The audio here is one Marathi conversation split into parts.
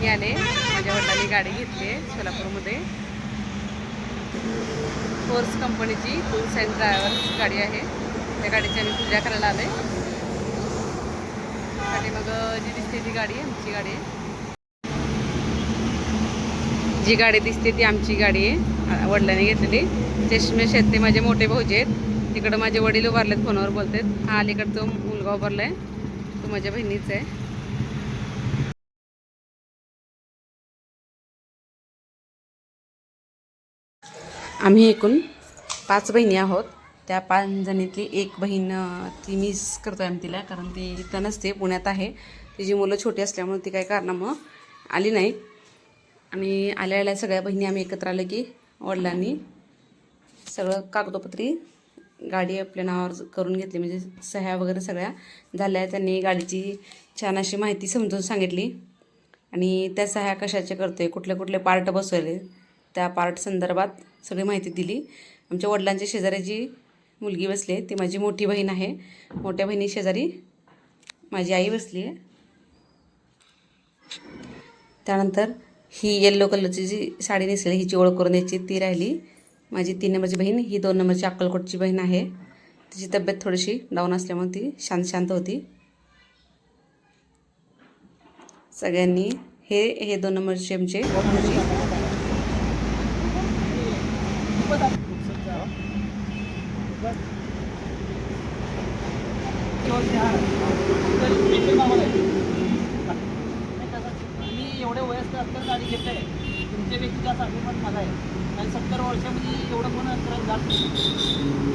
मी आले माझ्या वडिलांनी गाडी घेतली आहे सोलापूरमध्ये. फोर्स कंपनीची टूर्स अँड ड्रायव्हर्स गाडी आहे. त्या गाडीची आम्ही पूजा करायला आले आणि मग जी दिसते ती गाडी आहे आमची गाडी आहे. जी गाडी दिसते ती आमची गाडी आहे. वडिलांनी घेतलेली. चष्मे शेतते माझे मोठे भाऊजे आहेत. तिकडं माझे वडील उभारलेत फोनवर बोलतात. हा अलीकडं तो मुलगा आहे तो माझ्या बहिणीचा आहे. आम्ही एकूण पाच बहिणी आहोत. त्या पाच जणीतली एक बहीण ती मिस करतो आम्ही तिला कारण ती इथं नसते पुण्यात आहे. तिची मुलं छोटी असल्यामुळे ती काही कारणामुळं आली नाही. आणि आल्या आल्या सगळ्या बहिणी आम्ही एकत्र आलो की वडिलांनी सगळं कागदोपत्री गाडी आपल्या नावावर करून घेतली. म्हणजे सह्या वगैरे सगळ्या झाल्या त्यांनी गाडीची छान अशी माहिती समजून सांगितली. आणि त्या सह्या कशाचे करतोय कुठले कुठले पार्ट बसवले त्या पार्ट संदर्भात सगळी माहिती दिली. आमच्या वडिलांच्या शेजारी जी मुलगी बसली आहे ती माझी मोठी बहीण आहे. मोठ्या बहिणी शेजारी माझी आई बसली आहे. त्यानंतर ही येल्लो कलरची जी साडी नेसली हिची ओळख करून द्यायची ती राहिली. माझी तीन नंबरची बहीण ही दोन नंबरची अक्कलकोटची बहीण आहे. तिची तब्येत थोडीशी डाऊन असल्यामुळे ती शांत शांत होती. सगळ्यांनी हे हे दोन नंबरचे आमचे भाऊजी. मी एवढे वयस्कर असताना गाडी घेत आहे तुमच्यापेक्षा जास्त अभिमान माझा आहे. आणि सत्तर वर्षामध्ये एवढं कोण करायला जात नाही.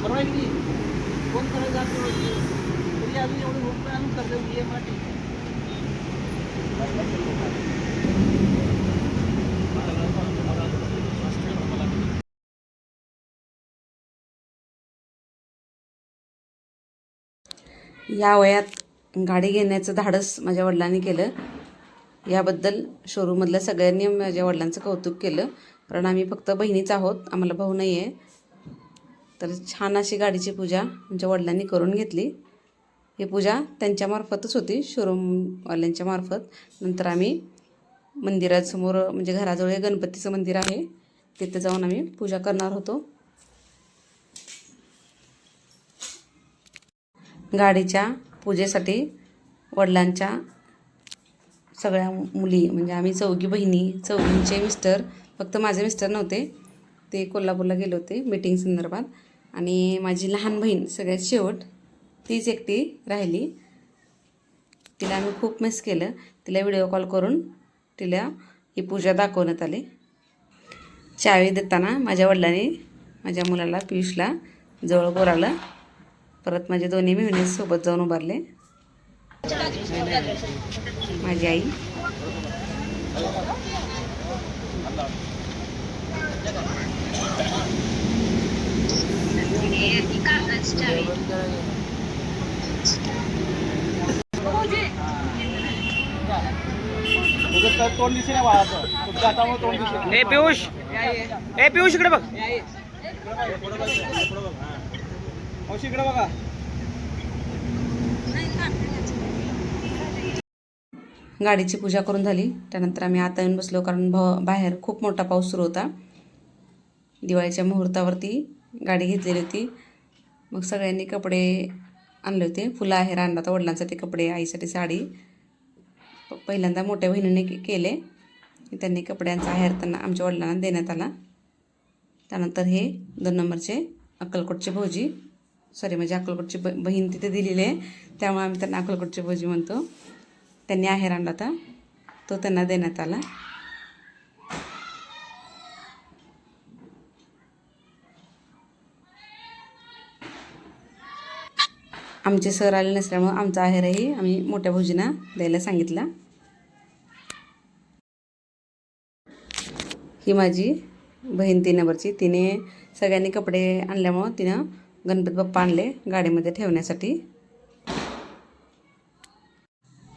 बरोबर आहे की नाही? कोण करायला जात नाही म्हणजे? तरी अजून एवढं होत नाही अजून कर्ज ई एम आर टी या वयात गाडी घेण्याचं धाडस माझ्या वडिलांनी केलं. याबद्दल शोरूममधल्या सगळ्यांनी माझ्या वडिलांचं कौतुक केलं. कारण आम्ही फक्त बहिणीच आहोत. आम्हाला भाऊ नाही आहे तर छान अशी गाडीची पूजा आमच्या वडिलांनी करून घेतली. ही पूजा त्यांच्यामार्फतच होती शोरूमवाल्यांच्या मार्फत. नंतर आम्ही मंदिरासमोर म्हणजे घराजवळ गणपतीचं मंदिर आहे. तिथे जाऊन आम्ही पूजा करणार होतो. गाडीच्या पूजेसाठी वडिलांच्या सगळ्या मुली म्हणजे आम्ही चौघी बहिणी चौघींचे मिस्टर फक्त माझे मिस्टर नव्हते ते कोल्हापूरला गेले होते मीटिंग संदर्भात. आणि माझी लहान बहीण सगळ्यात शेवट तीच एकटी राहिली. तिला आम्ही खूप मिस केलं. तिला व्हिडिओ कॉल करून तिला ही पूजा दाखवण्यात आली. चावी देताना माझ्या वडिलांनी माझ्या मुलाला पियुषला जवळ बोलावलं. परत माझे दोन्ही मेहणे सोबत जाऊन उभारले. माझी आई. तोंड दिसे नाही बाळाचं तुमच्या हातामुळे तोंड दिसे ए पियुष. ए पियुष इकडे बघ. मावशी इकडे बघा. गाडीची पूजा करून झाली. त्यानंतर आम्ही आता येऊन बसलो कारण भ बाहेर खूप मोठा पाऊस सुरू होता. दिवाळीच्या मुहूर्तावरती गाडी घेतलेली होती. मग सगळ्यांनी कपडे आणले होते. फुलं आहे आणला तर वडिलांसाठी कपडे आईसाठी साडी. पहिल्यांदा मोठ्या बहिणीने केले. त्यांनी कपड्यांचा आहेर त्यांना आमच्या वडिलांना देण्यात आला. त्यानंतर हे दोन नंबरचे अक्कलकोटचे भोजी सॉरी माझी अक्कलकोटची ब बहीण तिथे दिलेली आहे. त्यामुळे आम्ही त्यांना अकोलकोटची भजी म्हणतो. त्यांनी आहेर आणला होता तो त्यांना देण्यात आला. आमचे सर आले नसल्यामुळं आमचा आहेरही आम्ही मोठ्या भाऊजींना द्यायला सांगितला. ही माझी बहीण तीन नंबरची. तिने सगळ्यांनी कपडे आणल्यामुळं तिनं गणपती बाप्पा आणले गाडीमध्ये ठेवण्यासाठी.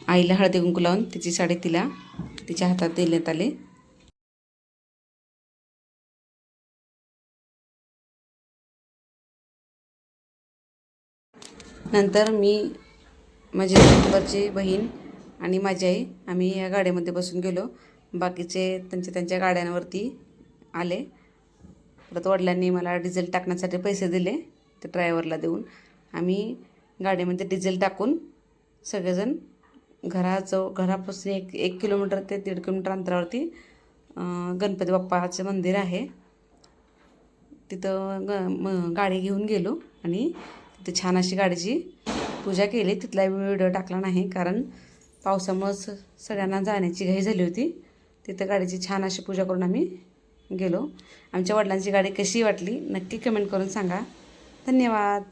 आईला हळदी कुंकू लावून तिची साडी तिला तिच्या हातात देण्यात आले. नंतर मी माझी नंबरची बहीण आणि माझी आई आम्ही या गाड्यामध्ये बसून गेलो. बाकीचे त्यांच्या त्यांच्या गाड्यांवरती आले. परत वडिलांनी मला डिझेल टाकण्यासाठी पैसे दिले. त्या ड्रायव्हरला देऊन आम्ही गाडीमध्ये डिझेल टाकून सगळेजण घराजवळ घरापासून एक एक किलोमीटर ते दीड किलोमीटर अंतरावरती गणपती बाप्पाचं मंदिर आहे. तिथं ग म गाडी घेऊन गेलो आणि तिथे छान अशी गाडीची पूजा केली. तिथला व्हिडिओ टाकला नाही कारण पावसामुळं सगळ्यांना जाण्याची घाई झाली होती. तिथं गाडीची छान अशी पूजा करून आम्ही गेलो. आमच्या वडिलांची गाडी कशी वाटली नक्की कमेंट करून सांगा. धन्यवाद.